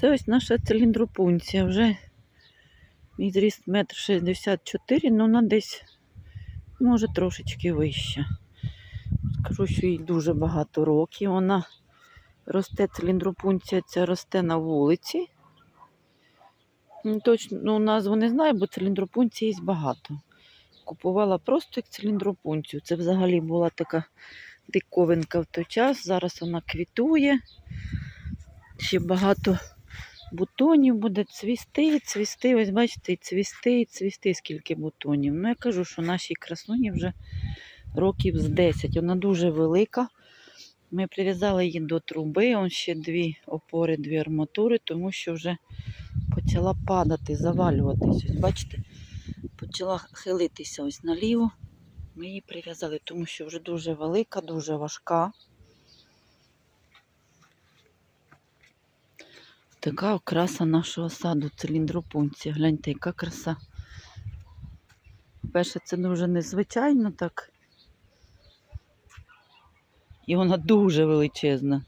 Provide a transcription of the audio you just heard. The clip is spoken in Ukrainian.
Це ось наша циліндропунція. Вже мій зріст метр шістдесят чотири, але вона десь може трошечки вища. Скажу, що їй дуже багато років. Вона росте циліндропунція, ця росте на вулиці. Ну, Точно ну, назву не знаю, бо циліндропунції є багато. Купувала просто як циліндропунцію. Це взагалі була така диковинка в той час. Зараз вона квітує. Ще багато бутонів буде цвісти, цвісти. Ось бачите, цвісти, цвісти, скільки бутонів. Ну, я кажу, що нашій красуні вже років з 10. Вона дуже велика. Ми прив'язали її до труби, он ще дві опори, дві арматури, тому що вже почала падати, завалюватись. Ось бачите, почала хилитися ось наліво. Ми її прив'язали, тому що вже дуже велика, дуже важка. Така окраса нашого саду, циліндропунція. Гляньте, яка краса. Перше, це дуже незвичайно так. І вона дуже величезна.